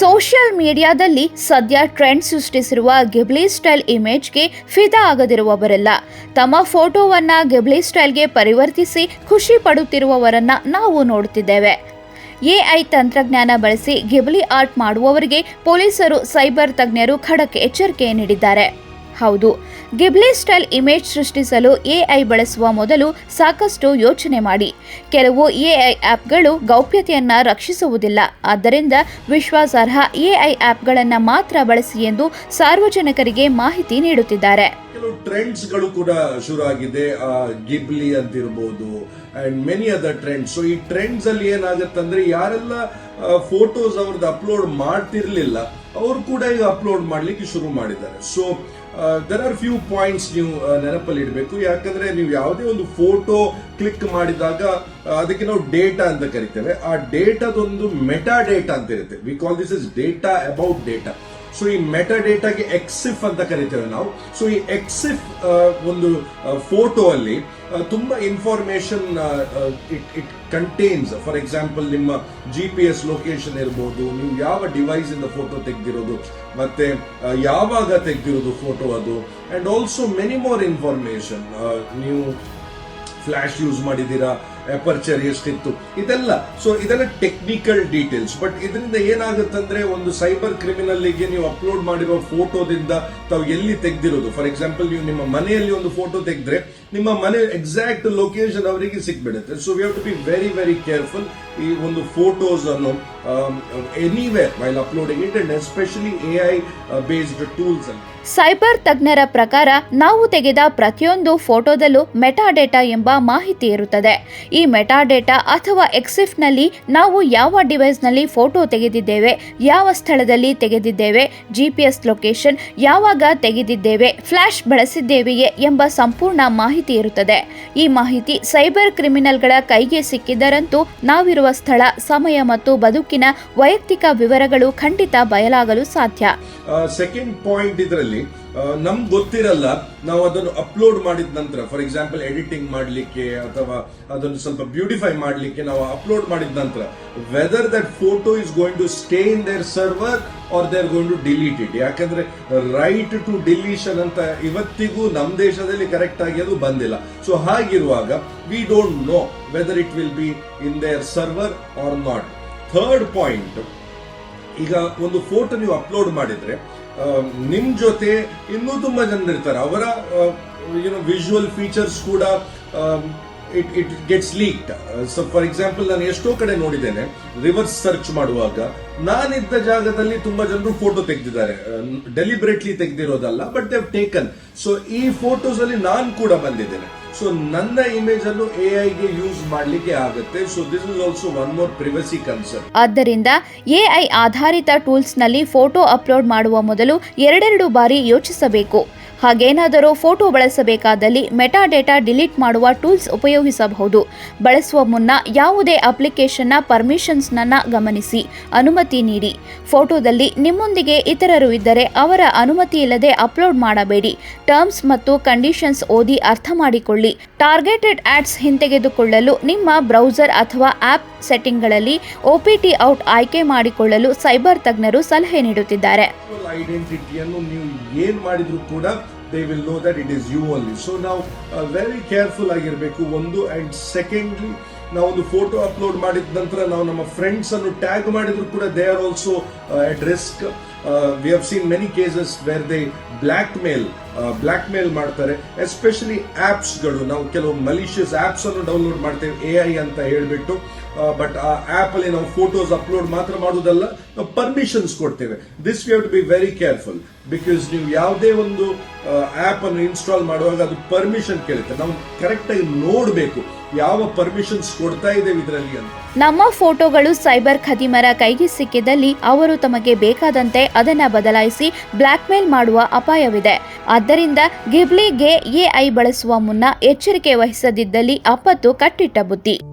Social ಮೀಡಿಯಾದಲ್ಲಿ ಸದ್ಯ trend ಸೃಷ್ಟಿಸಿರುವ ಗಿಬ್ಲಿ ಸ್ಟೈಲ್ ಇಮೇಜ್ಗೆ ಫಿದಾ ಆಗದಿರುವವರೆಲ್ಲ. ತಮ್ಮ ಫೋಟೋವನ್ನ ಗಿಬ್ಲಿ ಸ್ಟೈಲ್ಗೆ ಪರಿವರ್ತಿಸಿ ಖುಷಿ ಪಡುತ್ತಿರುವವರನ್ನ ನಾವು ನೋಡುತ್ತಿದ್ದೇವೆ. ಎಐ ತಂತ್ರಜ್ಞಾನ ಬಳಸಿ ಗಿಬ್ಲಿ ಆರ್ಟ್ ಮಾಡುವವರಿಗೆ ಪೊಲೀಸರು, ಸೈಬರ್ ತಜ್ಞರು ಖಡಕ್ ಎಚ್ಚರಿಕೆ ನೀಡಿದ್ದಾರೆ. ಹೌದು. ಗಿಬ್ಲಿ ಸ್ಟೈಲ್ ಇಮೇಜ್ ಸೃಷ್ಟಿಸಲು ಎಐ ಬಳಸುವ ಮೊದಲು ಸಾಕಷ್ಟು ಯೋಚನೆ ಮಾಡಿ. ಕೆಲವು ಎಐ ಆ್ಯಪ್ಗಳು ಗೌಪ್ಯತೆಯನ್ನು ರಕ್ಷಿಸುವುದಿಲ್ಲ. ಆದ್ದರಿಂದ ವಿಶ್ವಾಸಾರ್ಹ ಎಐ ಆ್ಯಪ್ಗಳನ್ನು ಮಾತ್ರ ಬಳಸಿ ಎಂದು ಸಾರ್ವಜನಿಕರಿಗೆ ಮಾಹಿತಿ ನೀಡುತ್ತಿದ್ದಾರೆ. ಕೆಲವು ಟ್ರೆಂಡ್ಸ್ಗಳು ಕೂಡ ಶುರು ಆಗಿದೆ ಗಿಬ್ಲಿ ಅಂತ ಇರ್ಬೋದು and many other trends so ಈ ಟ್ರೆಂಡ್ಸ್ ಅಲ್ಲಿ ಏನಾಗತ್ತಂದ್ರೆ ಯಾರೆಲ್ಲ ಫೋಟೋಸ್ ಅವ್ರದ್ದು ಅಪ್ಲೋಡ್ ಮಾಡ್ತಿರ್ಲಿಲ್ಲ, ಅವರು ಕೂಡ ಈಗ ಅಪ್ಲೋಡ್ ಮಾಡ್ಲಿಕ್ಕೆ ಶುರು ಮಾಡಿದ್ದಾರೆ. So there are few points ನೀವು ಆ, ನೆನಪಲ್ಲಿ ಇಡಬೇಕು ಯಾಕಂದ್ರೆ ನೀವು ಯಾವುದೇ ಒಂದು ಫೋಟೋ ಕ್ಲಿಕ್ ಮಾಡಿದಾಗ ಅದಕ್ಕೆ ನಾವು ಡೇಟಾ ಅಂತ ಕರಿತೇವೆ. ಆ ಡೇಟಾದೊಂದು ಮೆಟಾ ಡೇಟಾ ಅಂತ ಇರುತ್ತೆ. We call this is data about data so ಈ ಮೆಟಾ ಡೇಟಾಗೆ ಎಕ್ಸಿಫ್ ಅಂತ ಕರಿತೇವೆ ನಾವು. ಸೊ ಈ ಎಕ್ಸಿಫ್ ಒಂದು ಫೋಟೋ ಅಲ್ಲಿ ತುಂಬಾ information it it contains for example ನಿಮ್ಮ ಜಿ ಪಿ ಎಸ್ ಲೊಕೇಶನ್ ಇರ್ಬೋದು, ನೀವು ಯಾವ ಡಿವೈಸ್ ಇಂದ ಫೋಟೋ ತೆಗೆದಿರೋದು, ಮತ್ತೆ ಯಾವಾಗ ತೆಗೆದಿರೋದು ಫೋಟೋ ಅದು and also many more information ನೀವು ಫ್ಲಾಶ್ ಯೂಸ್ ಮಾಡಿದ್ದೀರಾ ಅಪರ್ಚರ್ ಎಷ್ಟಿತ್ತು? ಇದೆಲ್ಲ ಸೊ ಇದೆಲ್ಲ ಟೆಕ್ನಿಕಲ್ ಡೀಟೇಲ್ಸ್ ಬಟ್ ಇದರಿಂದ ಏನಾಗುತ್ತಂದ್ರೆ ಒಂದು ಸೈಬರ್ ಕ್ರಿಮಿನಲ್ಗೆ ನೀವು ಅಪ್ಲೋಡ್ ಮಾಡಿರೋ ಫೋಟೋದಿಂದ ತಾವು ಎಲ್ಲಿ ತೆಗ್ದಿರೋದು? ಫಾರ್ ಎಕ್ಸಾಂಪಲ್ ನೀವು ನಿಮ್ಮ ಮನೆಯಲ್ಲಿ ಒಂದು ಫೋಟೋ ತೆಗೆದ್ರೆ ನಿಮ್ಮ ಮನೆ ಎಕ್ಸಾಕ್ಟ್ ಲೊಕೇಶನ್ ಅವರಿಗೆ ಸಿಕ್ಬಿಡುತ್ತೆ. So we have to be very very careful ಈ ಒಂದು ಫೋಟೋಸ್ ಅನ್ನು anywhere while uploading it and especially A I based tools ಅಲ್ಲಿ. ಸೈಬರ್ ತಜ್ಞರ ಪ್ರಕಾರ ನಾವು ತೆಗೆದ ಪ್ರತಿಯೊಂದು ಫೋಟೋದಲ್ಲೂ ಮೆಟಾಡೇಟಾ ಎಂಬ ಮಾಹಿತಿ ಇರುತ್ತದೆ. ಈ ಮೆಟಾಡೇಟಾ ಅಥವಾ ಎಕ್ಸಿಫ್ನಲ್ಲಿ ನಾವು ಯಾವ ಡಿವೈಸ್ನಲ್ಲಿ ಫೋಟೋ ತೆಗೆದಿದ್ದೇವೆ, ಯಾವ ಸ್ಥಳದಲ್ಲಿ ತೆಗೆದಿದ್ದೇವೆ ಜಿಪಿಎಸ್ ಲೊಕೇಶನ್ ಯಾವಾಗ ತೆಗೆದಿದ್ದೇವೆ ಫ್ಲಾಶ್ ಬಳಸಿದ್ದೇವೆಯೇ ಎಂಬ ಸಂಪೂರ್ಣ ಮಾಹಿತಿ ಇರುತ್ತದೆ. ಈ ಮಾಹಿತಿ ಸೈಬರ್ ಕ್ರಿಮಿನಲ್ಗಳ ಕೈಗೆ ಸಿಕ್ಕಿದ್ದರಂತೂ ನಾವಿರುವ ಸ್ಥಳ, ಸಮಯ ಮತ್ತು ಬದುಕಿನ ವೈಯಕ್ತಿಕ ವಿವರಗಳು ಖಂಡಿತ ಬಯಲಾಗಲು ಸಾಧ್ಯ. ಸೆಕೆಂಡ್ ಪಾಯಿಂಟ್ ಇದರಲ್ಲಿ ನಮ್ಗೆ ಗೊತ್ತಿರಲ್ಲ, ನಾವು ಅದನ್ನು ಅಪ್ಲೋಡ್ ಮಾಡಿದ ನಂತರ ಫಾರ್ ಎಕ್ಸಾಂಪಲ್ ಎಡಿಟಿಂಗ್ ಮಾಡಲಿಕ್ಕೆ ಅಥವಾ ಅದನ್ನು ಸ್ವಲ್ಪ ಬ್ಯೂಟಿಫೈ ಮಾಡಲಿಕ್ಕೆ ನಾವು ಅಪ್ಲೋಡ್ ಮಾಡಿದ ನಂತರ whether that photo is going to stay in their server or they are going to delete it ಯಾಕಂದ್ರೆ ರೈಟ್ ಟು ಡಿಲೀಷನ್ ಅಂತ ಇವತ್ತಿಗೂ ನಮ್ಮ ದೇಶದಲ್ಲಿ ಕರೆಕ್ಟ್ ಆಗಿ ಅದು ಬಂದಿಲ್ಲ. ಸೊ ಹಾಗಿರುವಾಗ we don't know whether it will be in their server or not third point ಈಗ ಒಂದು ಫೋಟೋ ನೀವು ಅಪ್ಲೋಡ್ ಮಾಡಿದ್ರೆ ನಿಮ್ಮ ನಿಮ್ ಜೊತೆ ಇನ್ನೂ ತುಂಬಾ ಜನರಿರ್ತಾರೆ. ಅವರ ಯುನೋ ವಿಜುವಲ್ ಫೀಚರ್ಸ್ ಕೂಡ it it gets leaked so for example ನಾನು ಎಷ್ಟೋ ಕಡೆ ನೋಡಿದ್ದೇನೆ ರಿವರ್ಸ್ ಸರ್ಚ್ ಮಾಡುವಾಗ ನಾನಿದ್ದ ಜಾಗದಲ್ಲಿ ತುಂಬಾ ಜನರು ಫೋಟೋ ತೆಗೆದಿದ್ದಾರೆ. ಡೆಲಿಬ್ರೇಟ್ಲಿ ತೆಗೆದಿರೋದಲ್ಲ ಬಟ್ ದೇವ್ ಟೇಕನ್ ಸೊ ಈ ಫೋಟೋಸ್ ಅಲ್ಲಿ ನಾನು ಕೂಡ ಬಂದಿದ್ದೇನೆ. ಸೊ ನನ್ನ ಇಮೇಜ್ ಅನ್ನು ಎ ಐಗೆ ಯೂಸ್ ಮಾಡ್ಲಿಕ್ಕೆ ಆಗುತ್ತೆ. So this is also one more privacy concern ಆದ್ದರಿಂದ ಎಐ ಆಧಾರಿತ ಟೂಲ್ಸ್ನಲ್ಲಿ ಫೋಟೋ ಅಪ್ಲೋಡ್ ಮಾಡುವ ಮೊದಲು ಎರಡೆರಡು ಬಾರಿ ಯೋಚಿಸಬೇಕು. ಹಾಗೇನಾದರೂ ಫೋಟೋ ಬಳಸಬೇಕಾದಲ್ಲಿ ಮೆಟಾ ಡೇಟಾ ಡಿಲೀಟ್ ಮಾಡುವ ಟೂಲ್ಸ್ ಉಪಯೋಗಿಸಬಹುದು. ಬಳಸುವ ಮುನ್ನ ಯಾವುದೇ ಅಪ್ಲಿಕೇಶನ್ನ ಪರ್ಮಿಷನ್ಸ್ನನ್ನು ಗಮನಿಸಿ. ಅನುಮತಿ ನೀಡಿ. ಫೋಟೋದಲ್ಲಿ ನಿಮ್ಮೊಂದಿಗೆ ಇತರರು ಇದ್ದರೆ ಅವರ ಅನುಮತಿ ಇಲ್ಲದೆ ಅಪ್ಲೋಡ್ ಮಾಡಬೇಡಿ. ಟರ್ಮ್ಸ್ ಮತ್ತು ಕಂಡೀಷನ್ಸ್ ಓದಿ ಅರ್ಥ ಮಾಡಿಕೊಳ್ಳಿ. ಟಾರ್ಗೆಟೆಡ್ ಆಡ್ಸ್ ಹಿಂತೆಗೆದುಕೊಳ್ಳಲು ನಿಮ್ಮ ಬ್ರೌಸರ್ ಅಥವಾ ಆಪ್ ಸೆಟ್ಟಿಂಗ್ಗಳಲ್ಲಿ ಒಪಿಟಿ ಔಟ್ ಆಯ್ಕೆ ಮಾಡಿಕೊಳ್ಳಲು ಸೈಬರ್ ತಜ್ಞರು ಸಲಹೆ ನೀಡುತ್ತಿದ್ದಾರೆ. ಐಡೆಂಟಿಟಿಯನ್ನು ನೀವು ಏನು ಮಾಡಿದ್ರು ಕೂಡ they will know that it is you only so ನಾವು ವೆರಿ ಕೇರ್ಫುಲ್ ಆಗಿರಬೇಕು. ಒಂದು ಆ್ಯಂಡ್ ಸೆಕೆಂಡ್ಲಿ ನಾವು ಒಂದು ಫೋಟೋ ಅಪ್ಲೋಡ್ ಮಾಡಿದ ನಂತರ ನಾವು ನಮ್ಮ ಫ್ರೆಂಡ್ಸನ್ನು ಟ್ಯಾಗ್ ಮಾಡಿದ್ರು ಕೂಡ they are also at risk we have seen many cases where they blackmail blackmail ಮಾಡ್ತಾರೆ ಎಸ್ಪೆಷಲಿ ಗಳು. ನಾವು ಕೆಲವು ಮಲಿಷಿಯಸ್ ಆಪ್ಸ್ ಅನ್ನು ಡೌನ್ಲೋಡ್ ಮಾಡ್ತೇವೆ ಎ ಐ ಅಂತ ಹೇಳ್ಬಿಟ್ಟು ಬಟ್ ಆ ಆಪ್ ಅಲ್ಲಿ ನಾವು ಫೋಟೋಸ್ ಅಪ್ಲೋಡ್ ಮಾತ್ರ ಮಾಡೋದಲ್ಲ ನಾವು ಪರ್ಮಿಷನ್ಸ್ ಕೊಡ್ತೇವೆ. This we have to be very careful because ನೀವು ಯಾವುದೇ ಒಂದು ಆಪ್ ಅನ್ನು ಇನ್ಸ್ಟಾಲ್ ಮಾಡುವಾಗ ಅದು ಪರ್ಮಿಷನ್ ಕೇಳುತ್ತೆ. ನಾವು ಕರೆಕ್ಟ್ ಆಗಿ ನೋಡಬೇಕು, ಯಾವ ಪರ್ಮಿಷನ್ಸ್ ಕೊಡ್ತಾ ಇದ್ದೇವೆ ಇದರಲ್ಲಿ ಅಂತ. ನಮ್ಮ ಫೋಟೋಗಳು ಸೈಬರ್ ಖದೀಮರ ಕೈಗೆ ಸಿಕ್ಕಿದಲ್ಲಿ ಅವರು ತಮಗೆ ಬೇಕಾದಂತೆ ಅದನ್ನು ಬದಲಾಯಿಸಿ ಬ್ಲ್ಯಾಕ್ಮೇಲ್ ಮಾಡುವ ಅಪಾಯವಿದೆ. ಆದ್ದರಿಂದ ಗಿಬ್ಲಿಗೆ ಎಐ ಬಳಸುವ ಮುನ್ನ ಎಚ್ಚರಿಕೆ ವಹಿಸದಿದ್ದಲ್ಲಿ ಆಪತ್ತು ಕಟ್ಟಿಟ್ಟ ಬುದ್ಧಿ.